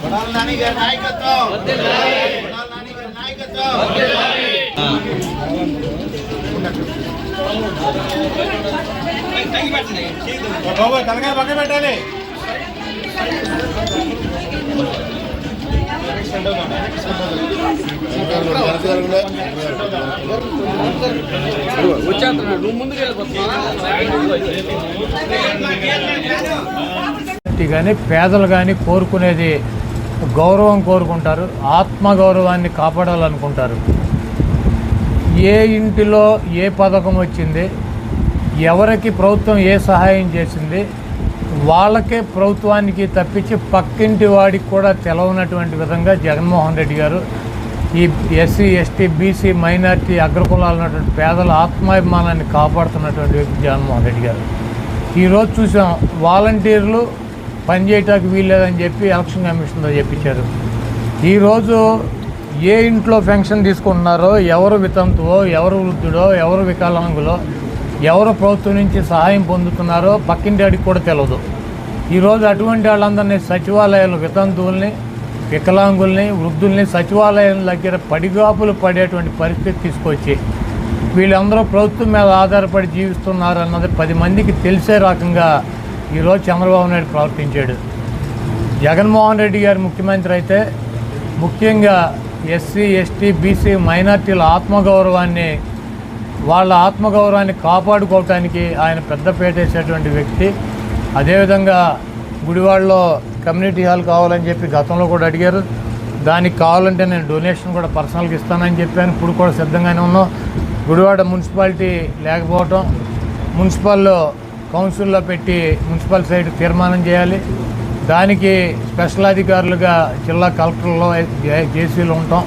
కొడాల నాని గారి నాయకత్వం నాని గారి నాయకత్వం బాబు తలకాయ పక్క పెట్టాలి కానీ పేదలు కానీ కోరుకునేది గౌరవం కోరుకుంటారు ఆత్మగౌరవాన్ని కాపాడాలనుకుంటారు. ఏ ఇంటిలో ఏ పథకం వచ్చింది ఎవరికి ప్రభుత్వం ఏ సహాయం చేసింది వాళ్ళకే ప్రభుత్వానికి తప్పించి పక్కింటి వాడికి కూడా తెలవనటువంటి విధంగా జగన్మోహన్ రెడ్డి గారు ఈ ఎస్సీ ఎస్టీ బీసీ మైనార్టీ అగ్రకులాలు ఉన్నటువంటి పేదల ఆత్మాభిమానాన్ని కాపాడుతున్నటువంటి వ్యక్తి జగన్మోహన్ రెడ్డి గారు. ఈరోజు చూసాం వాలంటీర్లు పనిచేయటానికి వీల్లేదని చెప్పి ఎలక్షన్ కమిషన్తో చెప్పించారు. ఈరోజు ఏ ఇంట్లో పెన్షన్ తీసుకుంటున్నారో ఎవరు వితంతువో ఎవరు వృద్ధుడో ఎవరు వికలాంగులో ఎవరు ప్రభుత్వం నుంచి సహాయం పొందుతున్నారో పక్కింటి వాడికి కూడా తెలియదు ఈరోజు అటువంటి వాళ్ళందరినీ సచివాలయాలు వితంతువుల్ని వికలాంగుల్ని వృద్ధుల్ని సచివాలయం దగ్గర పడిగాపులు పడేటువంటి పరిస్థితి తీసుకొచ్చి వీళ్ళందరూ ప్రభుత్వం మీద ఆధారపడి జీవిస్తున్నారు అన్నది పది మందికి తెలిసే రకంగా ఈరోజు చంద్రబాబు నాయుడు ప్రవర్తించాడు. జగన్మోహన్ రెడ్డి గారు ముఖ్యమంత్రి అయితే ముఖ్యంగా ఎస్సీ ఎస్టీ బీసీ మైనార్టీల ఆత్మగౌరవాన్ని వాళ్ళ ఆత్మగౌరవాన్ని కాపాడుకోవటానికి ఆయన పెద్దపేట వేసేటువంటి వ్యక్తి. అదేవిధంగా గుడివాడలో కమ్యూనిటీ హాల్ కావాలని చెప్పి గతంలో కూడా అడిగారు. దానికి కావాలంటే నేను డొనేషన్ కూడా పర్సనల్గా ఇస్తానని చెప్పాను. ఇప్పుడు కూడా సిద్ధంగానే ఉన్నాం. గుడివాడ మున్సిపాలిటీ లేకపోవటం మున్సిపల్లో కౌన్సిల్లో పెట్టి మున్సిపల్ సైడ్ తీర్మానం చేయాలి. దానికి స్పెషల్ అధికారులుగా జిల్లా కలెక్టర్లో జేసీలు ఉంటాం.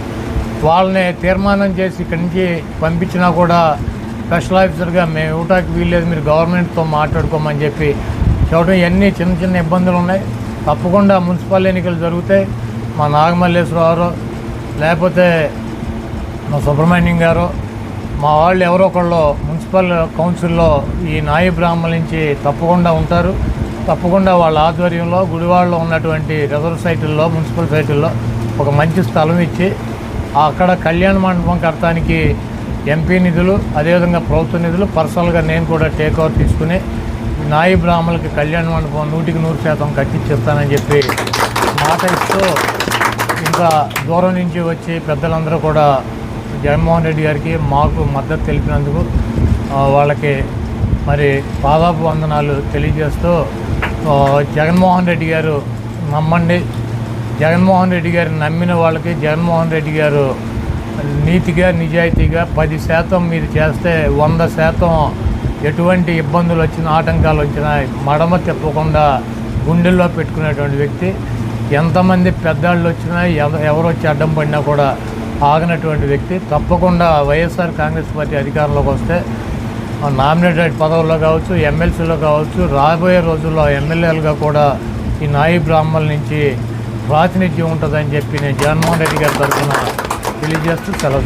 వాళ్ళని తీర్మానం చేసి ఇక్కడి నుంచి పంపించినా కూడా స్పెషల్ ఆఫీసర్గా మేము ఇవ్వటానికి వీల్లేదు. మీరు గవర్నమెంట్తో మాట్లాడుకోమని చెప్పి చూడటం ఇవన్నీ చిన్న చిన్న ఇబ్బందులు ఉన్నాయి. తప్పకుండా మున్సిపల్ ఎన్నికలు జరుగుతాయి. మా నాగమల్లేశ్వరరావు లేకపోతే మా సుబ్రహ్మణ్యం గారు మా వాళ్ళు ఎవరో ఒకళ్ళు మున్సిపల్ కౌన్సిల్లో ఈ నాయి బ్రాహ్మణ నుంచి తప్పకుండా ఉంటారు. తప్పకుండా వాళ్ళ ఆధ్వర్యంలో గుడివాడలో ఉన్నటువంటి రిజర్వ్ సైటుల్లో మున్సిపల్ సైటుల్లో ఒక మంచి స్థలం ఇచ్చి అక్కడ కళ్యాణ మండపం కట్టడానికి ఎంపీ నిధులు అదేవిధంగా ప్రభుత్వ నిధులు పర్సనల్గా నేను కూడా టేక్ ఓవర్ తీసుకుని నాయి బ్రాహ్మణులకి కళ్యాణ మండపం నూటికి నూరు శాతం కట్టించేస్తానని చెప్పి మాట ఇస్తూ ఇంకా దూరం నుంచి వచ్చి పెద్దలందరూ కూడా జగన్మోహన్ రెడ్డి గారికి మాకు మద్దతు తెలిపినందుకు వాళ్ళకి మరి పాదాపు వందనాలు తెలియజేస్తూ జగన్మోహన్ రెడ్డి గారు నమ్మండి. జగన్మోహన్ రెడ్డి గారు నమ్మిన వాళ్ళకి జగన్మోహన్ రెడ్డి గారు నీతిగా నిజాయితీగా పది శాతం మీరు చేస్తే వంద శాతం ఎటువంటి ఇబ్బందులు వచ్చినా ఆటంకాలు వచ్చినా మడమ తిప్పకుండా గుండెల్లో పెట్టుకునేటువంటి వ్యక్తి ఎంతమంది పెద్దాళ్ళు వచ్చినా ఎవ- ఎవరు వచ్చి అడ్డం పడినా కూడా ఆగినటువంటి వ్యక్తి తప్పకుండా వైఎస్ఆర్ కాంగ్రెస్ పార్టీ అధికారంలోకి వస్తే నామినేటెడ్ పదవుల్లో కావచ్చు ఎమ్మెల్సీలో కావచ్చు రాబోయే రోజుల్లో ఎమ్మెల్యేలుగా కూడా ఈ నాయి బ్రాహ్మణుల నుంచి ప్రాతినిధ్యం ఉంటుందని చెప్పి నేను జగన్మోహన్ రెడ్డి గారి తరఫున తెలియజేస్తూ సెలవు